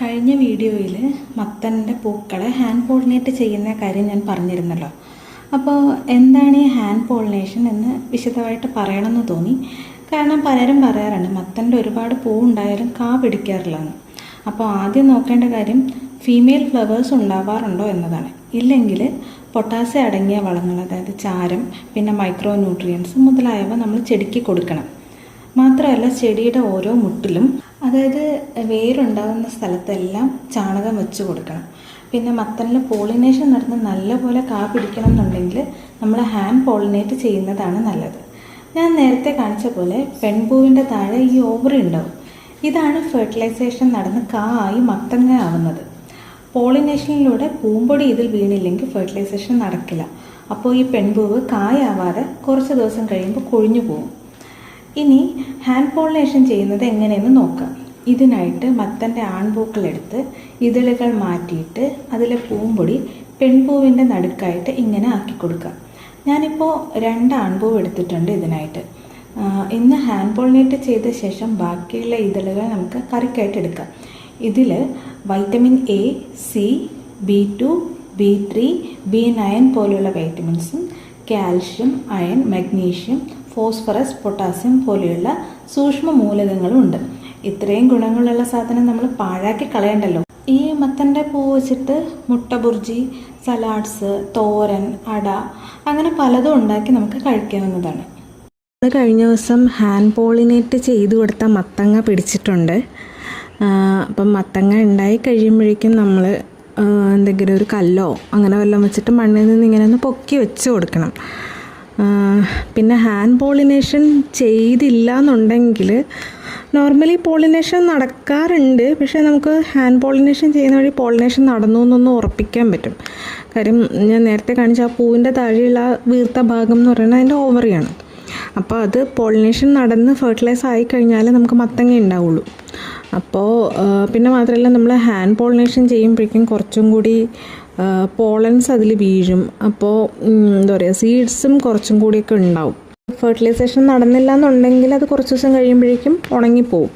കഴിഞ്ഞ വീഡിയോയിൽ മത്തന്റെ പൂക്കളെ ഹാൻഡ് പോളിനേറ്റ് ചെയ്യുന്ന കാര്യം ഞാൻ പറഞ്ഞിരുന്നല്ലോ. അപ്പോൾ എന്താണ് ഈ ഹാൻഡ് പോളിനേഷൻ എന്ന് വിശദമായിട്ട് പറയണമെന്ന് തോന്നി. കാരണം പലരും പറയാറുണ്ട് മത്തന്റെ ഒരുപാട് പൂ ഉണ്ടായാലും കാ പിടിക്കാറില്ലെന്ന്. അപ്പോൾ ആദ്യം നോക്കേണ്ട കാര്യം ഫീമെയിൽ ഫ്ലവേഴ്സ് ഉണ്ടാവാറുണ്ടോ എന്നതാണ്. ഇല്ലെങ്കിൽ പൊട്ടാസ്യം അടങ്ങിയ വളങ്ങൾ അതായത് ചാരം പിന്നെ മൈക്രോ ന്യൂട്രിയൻസ് മുതലായവ നമ്മൾ ചെടിക്ക് കൊടുക്കണം. മാത്രമല്ല ചെടിയുടെ ഓരോ മുട്ടിലും അതായത് വേരുണ്ടാകുന്ന സ്ഥലത്തെല്ലാം ചാണകം വെച്ച് കൊടുക്കണം. പിന്നെ മത്തനിൽ പോളിനേഷൻ നടന്ന് നല്ലപോലെ കാ പിടിക്കണം എന്നുണ്ടെങ്കിൽ നമ്മൾ ഹാൻഡ് പോളിനേറ്റ് ചെയ്യുന്നതാണ് നല്ലത്. ഞാൻ നേരത്തെ കാണിച്ച പോലെ പെൺപൂവിന്റെ താഴെ ഈ ഓവറി ഉണ്ടാവും. ഇതാണ് ഫെർട്ടിലൈസേഷൻ നടന്ന് കാ ആയി മത്തങ്ങ ആവുന്നത്. പോളിനേഷനിലൂടെ പൂമ്പൊടി ഇതിൽ വീണില്ലെങ്കിൽ ഫെർട്ടിലൈസേഷൻ നടക്കില്ല. അപ്പോൾ ഈ പെൺപൂവ് കായാവാതെ കുറച്ച് ദിവസം കഴിയുമ്പോൾ കൊഴിഞ്ഞു പോകും. ഇനി ഹാൻഡ് പോളിനേഷൻ ചെയ്യുന്നത് എങ്ങനെയെന്ന് നോക്കാം. ഇതിനായിട്ട് മത്തന്റെ ആൺപൂക്കളെടുത്ത് ഇതളുകൾ മാറ്റിയിട്ട് അതിലെ പൂമ്പൊടി പെൺപൂവിന്റെ നടുക്കായിട്ട് ഇങ്ങനെ ആക്കി കൊടുക്കുക. ഞാനിപ്പോൾ രണ്ട് ആൺപൂവ് എടുത്തിട്ടുണ്ട് ഇതിനായിട്ട്. ഇന്ന് ഹാൻഡ് പോളിനേറ്റ് ചെയ്ത ശേഷം ബാക്കിയുള്ള ഇതളുകൾ നമുക്ക് കറിക്കായിട്ട് എടുക്കാം. ഇതിൽ vitamin A C B two B three B nine പോലെയുള്ള വൈറ്റമിൻസും calcium iron magnesium phosphorus potassium പോലെയുള്ള സൂക്ഷ്മ മൂലകങ്ങളും ഉണ്ട്. ഇത്രയും ഗുണങ്ങളുള്ള സാധനം നമ്മൾ പാഴാക്കി കളയണ്ടല്ലോ. ഈ മത്തന്റെ പൂ വെച്ചിട്ട് മുട്ട ബുർജി സലാഡ്സ് തോരൻ അട അങ്ങനെ പലതും ഉണ്ടാക്കി നമുക്ക് കഴിക്കാവുന്നതാണ്. നമ്മൾ കഴിഞ്ഞ ദിവസം ഹാൻഡ് പോളിനേറ്റ് ചെയ്തു കൊടുത്ത മത്തങ്ങ പിടിച്ചിട്ടുണ്ട്. അപ്പം മത്തങ്ങ ഉണ്ടായി കഴിയുമ്പോഴേക്കും നമ്മൾ എന്തെങ്കിലും ഒരു കല്ലോ അങ്ങനെ വല്ലതും വെച്ചിട്ട് മണ്ണിൽ നിന്ന് ഇങ്ങനെ ഒന്ന് പൊക്കി വെച്ച് കൊടുക്കണം. പിന്നെ ഹാൻഡ് പോളിനേഷൻ ചെയ്തില്ല എന്നുണ്ടെങ്കിൽ നോർമലി പോളിനേഷൻ നടക്കാറുണ്ട്. പക്ഷേ നമുക്ക് ഹാൻഡ് പോളിനേഷൻ ചെയ്യുന്ന വഴി പോളിനേഷൻ നടന്നു എന്നൊന്ന് ഉറപ്പിക്കാൻ പറ്റും. കാര്യം ഞാൻ നേരത്തെ കാണിച്ച ആ പൂവിന്റെ താഴെയുള്ള വീർത്ത ഭാഗം എന്ന് പറയുന്നത് അതിന്റെ ഓവറിയാണ് അപ്പോൾ അത് പോളിനേഷൻ നടന്ന് ഫെർട്ടിലൈസ് ആയി കഴിഞ്ഞാൽ നമുക്ക് മത്തങ്ങ ഉണ്ടാവുള്ളൂ. അപ്പോൾ പിന്നെ മാത്രമല്ല നമ്മൾ ഹാൻഡ് പോളിനേഷൻ ചെയ്യുമ്പോഴേക്കും കുറച്ചും കൂടി പോളൻസ് അതിൽ വീഴും. അപ്പോൾ എന്താ പറയുക സീഡ്സും കുറച്ചും കൂടിയൊക്കെ ഉണ്ടാവും. ഫെർട്ടിലൈസേഷൻ നടന്നില്ല എന്നുണ്ടെങ്കിൽ അത് കുറച്ച് ദിവസം കഴിയുമ്പോഴേക്കും ഉണങ്ങിപ്പോവും.